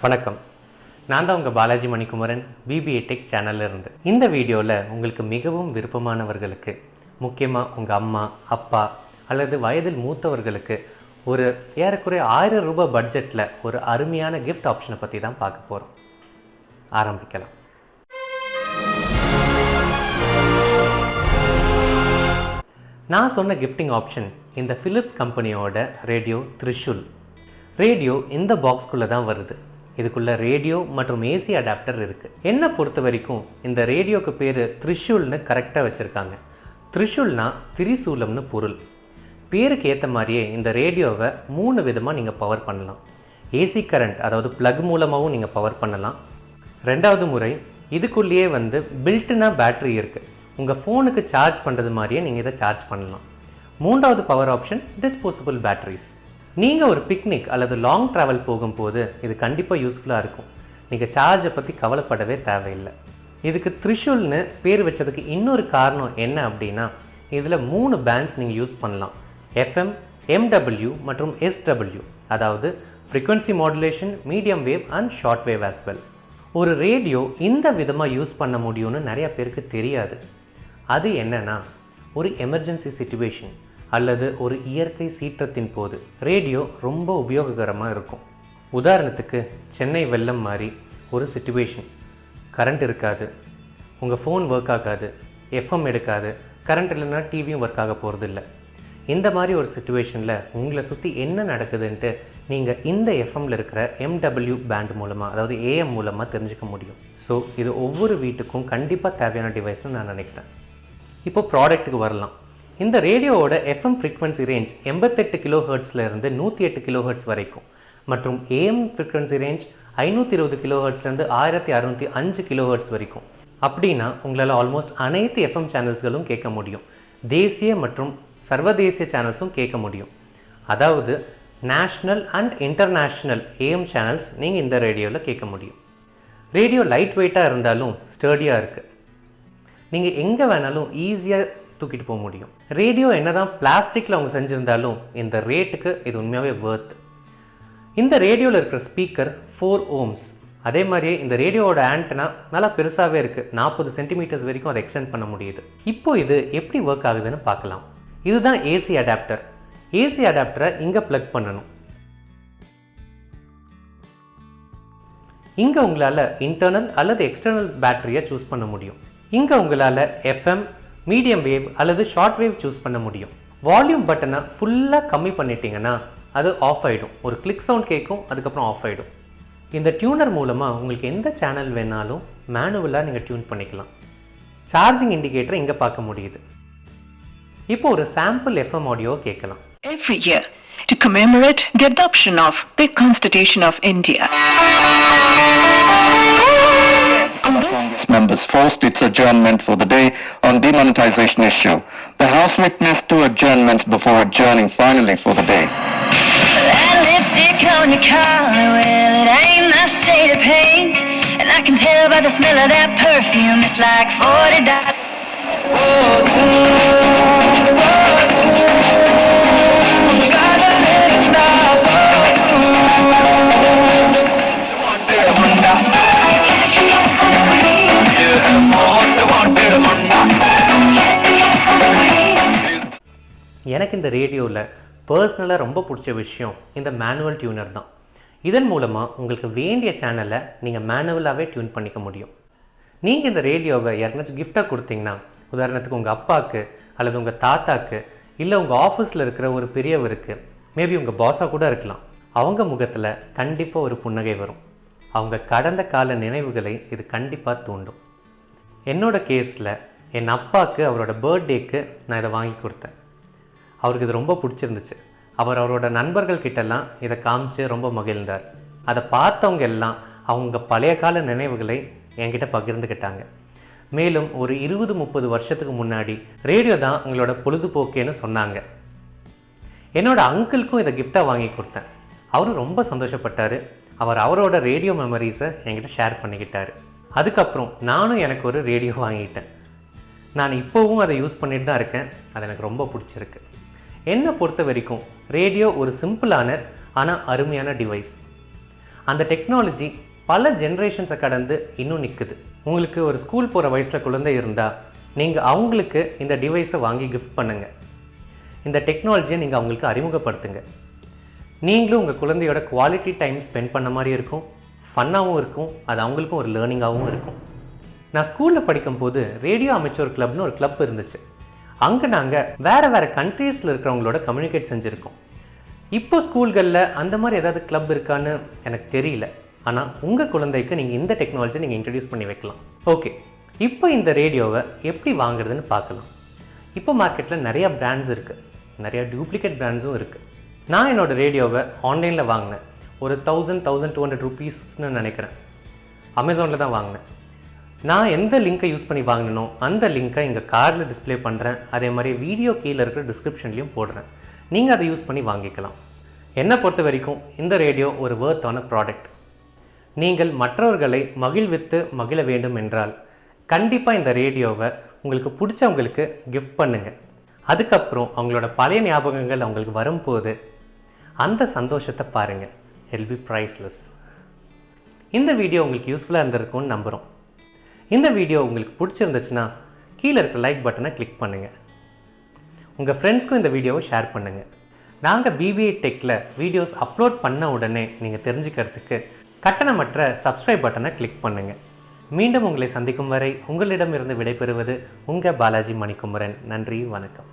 வணக்கம். நான் தான் உங்கள் பாலாஜி மணிக்குமரன் பிபிஏ டெக் சேனல்ல இருந்து. இந்த வீடியோவில் உங்களுக்கு மிகவும் விருப்பமானவர்களுக்கு முக்கியமாக உங்கள் அம்மா அப்பா அல்லது வயதில் மூத்தவர்களுக்கு ஒரு ஏறக்குறைய ஆயிரம் ரூபாய் பட்ஜெட்டில் ஒரு அருமையான கிஃப்ட் ஆப்ஷனை பற்றி தான் பார்க்க போகிறோம் ஆரம்பிக்கலாம். நான் சொன்ன கிஃப்டிங் ஆப்ஷன் இந்த ஃபிலிப்ஸ் கம்பெனியோட ரேடியோ த்ரிஷுல் ரேடியோ இந்த பாக்ஸ்குள்ளே தான் வருது. இதுக்குள்ள ரேடியோ மற்றும் ஏசி அடாப்டர் இருக்குது என்னை பொறுத்த வரைக்கும் இந்த ரேடியோக்கு பேர் த்ரிஷூல்னு கரெக்டாக வச்சுருக்காங்க. த்ரிஷூல்னா திரிசூலம்னு பொருள். பேருக்கு ஏற்ற மாதிரியே இந்த ரேடியோவை மூணு விதமாக நீங்கள் பவர் பண்ணலாம். ஏசி கரண்ட் அதாவது ப்ளக் மூலமாகவும் நீங்கள் பவர் பண்ணலாம். ரெண்டாவது முறை இதுக்குள்ளேயே வந்து பில்ட்டுனா பேட்டரி இருக்குது உங்கள் ஃபோனுக்கு சார்ஜ் பண்ணுறது மாதிரியே நீங்கள் இதை சார்ஜ் பண்ணலாம். மூன்றாவது பவர் ஆப்ஷன் டிஸ்போசபிள் பேட்டரிஸ் நீங்கள் ஒரு பிக்னிக் அல்லது லாங் ட்ராவல் போகும்போது இது கண்டிப்பாக யூஸ்ஃபுல்லாக இருக்கும். நீங்கள் சார்ஜை பற்றி கவலைப்படவே தேவையில்லை. இதுக்கு த்ரிஷூல்னு பேர் வச்சதுக்கு இன்னொரு காரணம் என்ன அப்படின்னா இதில் மூணு பேண்ட்ஸ் நீங்கள் யூஸ் பண்ணலாம். எஃப்எம் எம்டபிள்யூ மற்றும் எஸ்டபிள்யூ அதாவது frequency modulation medium wave and short wave as well ஒரு ரேடியோ இந்த விதமாக யூஸ் பண்ண முடியும்னு நிறைய பேருக்கு தெரியாது. அது என்னென்னா ஒரு எமர்ஜென்சி சுச்சுவேஷன் அல்லது ஒரு இயற்கை சீற்றத்தின் போது ரேடியோ ரொம்ப உபயோககரமாக இருக்கும். உதாரணத்துக்கு சென்னை வெள்ளம் மாதிரி ஒரு சுச்சுவேஷன் கரண்ட் இருக்காது. உங்கள் ஃபோன் ஒர்க் ஆகாது. எஃப்எம் எடுக்காது. கரண்ட் இல்லைன்னா டிவியும் ஒர்க் ஆக போகிறது இல்லை இந்த மாதிரி ஒரு சுச்சுவேஷனில் உங்களை சுற்றி என்ன நடக்குதுன்ட்டு நீங்கள் இந்த எஃப்எம்ல இருக்கிற எம்டபிள்யூ பேண்ட் மூலமாக அதாவது ஏஎம் மூலமாக தெரிஞ்சுக்க முடியும். ஸோ இது ஒவ்வொரு வீட்டுக்கும் கண்டிப்பாக தேவையான டிவைஸ்னு நான் நினைக்கிறேன். இப்போ ப்ராடக்ட்டுக்கு வரலாம். இந்த ரேடியோவோட எஃப்எம் ஃப்ரீக்வன்சி ரேஞ்ச் எண்பத்தெட்டு கிலோ ஹர்ட்ஸ்லேருந்து நூற்றி எட்டு கிலோ ஹர்ட்ஸ் வரைக்கும். மற்றும் ஏஎம் ஃப்ரீக்வன்சி ரேஞ்ச் ஐநூற்றி இருபது கிலோ ஹர்ட்ஸ்லேருந்து ஆயிரத்தி அறுநூற்றி அஞ்சு கிலோ ஹர்ட்ஸ் வரைக்கும். அப்படின்னா உங்களால் ஆல்மோஸ்ட் அனைத்து எஃப்எம் சேனல்ஸ்களும் கேட்க முடியும். தேசிய மற்றும் சர்வதேசிய சேனல்ஸும் கேட்க முடியும். அதாவது national and international AM channels நீங்கள் இந்த ரேடியோவில் கேட்க முடியும். ரேடியோ லைட் வெயிட்டாக இருந்தாலும் ஸ்டர்டியாக இருக்குது நீங்கள் எங்கே வேணாலும் ஈஸியாக தூக்கிட்டு போக முடியும். ரேடியோ என்னதான் பிளாஸ்டிக்கில் அவங்க செஞ்சுருந்தாலும் இந்த ரேட்டுக்கு இது உண்மையாகவே வேர்த் இந்த ரேடியோவில் இருக்கிற ஸ்பீக்கர் ஃபோர் ஓம்ஸ் அதே மாதிரியே இந்த ரேடியோவோட ஆண்டனா நல்லா பெருசாகவே இருக்குது நாற்பது சென்டிமீட்டர்ஸ் வரைக்கும் அதை எக்ஸ்டெண்ட் பண்ண முடியுது. இப்போ இது எப்படி ஒர்க் ஆகுதுன்னு பார்க்கலாம். இதுதான் ஏசி அடாப்டர் ஏசி அடாப்டரை இங்கே ப்ளக் பண்ணணும். இங்கே உங்களால் இன்டர்னல் அல்லது எக்ஸ்டர்னல் பேட்டரியை சூஸ் பண்ண முடியும். இங்கே உங்களால் எஃப்எம் மீடியம் வேவ் அல்லது ஷார்ட் வேவ் சூஸ் பண்ண முடியும். வால்யூம் பட்டனை ஃபுல்லாக கம்மி பண்ணிட்டீங்கன்னா அது ஆஃப் ஆகிடும் ஒரு கிளிக் சவுண்ட் கேட்கும் அதுக்கப்புறம் ஆஃப் ஆகிடும் இந்த டியூனர் மூலமாக உங்களுக்கு எந்த சேனல் வேணாலும் மேனுவலாக நீங்கள் டியூன் பண்ணிக்கலாம். சார்ஜிங் இண்டிகேட்டரை இங்கே பார்க்க முடியுது. இப்போ ஒரு சாம்பிள் எஃப்எம் ஆடியோ கேட்கலாம். Every year, to commemorate the adoption of the Constitution of India. Congress members forced its adjournment for the day on demonetization issue. The House witnessed two adjournments before adjourning finally for the day. That lipstick on your collar, well, எனக்கு இந்த ரேடியோவில் பர்சனலாக ரொம்ப பிடிச்ச விஷயம் இந்த manual tuner தான். இதன் மூலமாக உங்களுக்கு வேண்டிய சேனலை நீங்கள் மேனுவலாகவே டியூன் பண்ணிக்க முடியும். நீங்கள் இந்த ரேடியோவை யாருனாச்சும் கிஃப்டாக கொடுத்தீங்கன்னா உதாரணத்துக்கு உங்கள் அப்பாவுக்கு அல்லது உங்கள் தாத்தாக்கு இல்லை உங்கள் ஆஃபீஸில் இருக்கிற ஒரு பெரியவருக்கு மேபி உங்கள் பாஸாக கூட இருக்கலாம். அவங்க முகத்தில் கண்டிப்பாக ஒரு புன்னகை வரும். அவங்க கடந்த கால நினைவுகளை இது கண்டிப்பாக தூண்டும். என்னோட கேஸில் என் அப்பாவுக்கு அவரோட பர்த்டேக்கு நான் இதை வாங்கி கொடுத்தேன். அவருக்கு இது ரொம்ப பிடிச்சிருந்துச்சு. அவர் அவரோட நண்பர்கள் கிட்டெல்லாம் இதை காமிச்சு ரொம்ப மகிழ்ந்தார். அதை பார்த்தவங்க எல்லாம் அவங்க பழைய கால நினைவுகளை என்கிட்ட பகிர்ந்துக்கிட்டாங்க மேலும் ஒரு இருபது முப்பது வருஷத்துக்கு முன்னாடி ரேடியோ தான் உங்களோட பொழுதுபோக்கேன்னு சொன்னாங்க. என்னோட அங்கிளுக்கும் இதை கிஃப்டாக வாங்கி கொடுத்தேன். அவரும் ரொம்ப சந்தோஷப்பட்டார். அவர் அவரோட ரேடியோ மெமரிஸை என்கிட்ட ஷேர் பண்ணிக்கிட்டாரு. அதுக்கப்புறம் நானும் எனக்கு ஒரு ரேடியோ வாங்கிட்டேன். நான் இப்போவும் அதை யூஸ் பண்ணிட்டு தான் இருக்கேன். அது எனக்கு ரொம்ப பிடிச்சிருக்கு. என்னை பொறுத்த வரைக்கும் ரேடியோ ஒரு சிம்பிளான ஆனால் அருமையான டிவைஸ் அந்த டெக்னாலஜி பல ஜென்ரேஷன்ஸை கடந்து இன்னும் நிற்குது உங்களுக்கு ஒரு ஸ்கூல் போகிற வயசில் குழந்தை இருந்தால் நீங்கள் அவங்களுக்கு இந்த டிவைஸை வாங்கி கிஃப்ட் பண்ணுங்கள் இந்த டெக்னாலஜியை நீங்கள் அவங்களுக்கு அறிமுகப்படுத்துங்க. நீங்களும் உங்கள் குழந்தையோட குவாலிட்டி டைம் ஸ்பெண்ட் பண்ண மாதிரி இருக்கும். ஃபன்னாகவும் இருக்கும். அது அவங்களுக்கும் ஒரு லேர்னிங்காகவும் இருக்கும். நான் ஸ்கூலில் படிக்கும்போது ரேடியோ அமைச்சர் கிளப்னு ஒரு கிளப் இருந்துச்சு. அங்கே நாங்கள் வேறு வேறு கண்ட்ரீஸில் இருக்கிறவங்களோட கம்யூனிகேட் செஞ்சுருக்கோம். இப்போ ஸ்கூல்களில் அந்த மாதிரி ஏதாவது கிளப் இருக்கான்னு எனக்கு தெரியல. ஆனால் உங்கள் குழந்தைக்கு நீங்கள் இந்த டெக்னாலஜி நீங்கள் இன்ட்ரடியூஸ் பண்ணி வைக்கலாம். ஓகே இப்போ இந்த ரேடியோவை எப்படி வாங்குறதுன்னு பார்க்கலாம். இப்போ மார்க்கெட்டில் நிறையா பிராண்ட்ஸ் இருக்குது நிறையா டூப்ளிகேட் பிராண்ட்ஸும் இருக்குது நான் என்னோடய ரேடியோவை ஆன்லைனில் வாங்கினேன். ஒரு தௌசண்ட் தௌசண்ட் டூ ஹண்ட்ரட் ருபீஸ்னு நினைக்கிறேன். அமேசானில் தான் வாங்கினேன். நான் எந்த லிங்கை யூஸ் பண்ணி வாங்கினோ அந்த லிங்கை இங்கே கார்டில் டிஸ்ப்ளே பண்ணுறேன் அதே மாதிரி வீடியோ கீழே இருக்கிற டிஸ்கிரிப்ஷன்லையும் போடுறேன். நீங்கள் அதை யூஸ் பண்ணி வாங்கிக்கலாம். என்னை பொறுத்த வரைக்கும் இந்த ரேடியோ ஒரு வேர்த்தான ப்ராடக்ட் நீங்கள் மற்றவர்களை மகிழ்வித்து மகிழ வேண்டும் என்றால் கண்டிப்பாக இந்த ரேடியோவை உங்களுக்கு பிடிச்சவங்களுக்கு கிஃப்ட் பண்ணுங்கள் அதுக்கப்புறம் அவங்களோட பழைய ஞாபகங்கள் அவங்களுக்கு வரும்போது அந்த சந்தோஷத்தை பாருங்கள் இல் பி ப்ரைஸ்லெஸ் இந்த வீடியோ உங்களுக்கு யூஸ்ஃபுல்லாக இருந்திருக்கும்னு நம்புகிறோம் இந்த வீடியோ உங்களுக்கு பிடிச்சிருந்துச்சுன்னா கீழே இருக்க லைக் பட்டனை கிளிக் பண்ணுங்கள் உங்கள் ஃப்ரெண்ட்ஸ்க்கும் இந்த வீடியோவை ஷேர் பண்ணுங்கள் நாங்கள் பிபிஐ டெக்கில் வீடியோஸ் அப்லோட் பண்ண உடனே நீங்கள் தெரிஞ்சுக்கிறதுக்கு கட்டணமற்ற சப்ஸ்கிரைப் பட்டனை கிளிக் பண்ணுங்கள் மீண்டும் உங்களை சந்திக்கும் வரை உங்களிடமிருந்து விடைபெறுவது உங்கள் பாலாஜி மணிக்குமரன். நன்றி வணக்கம்.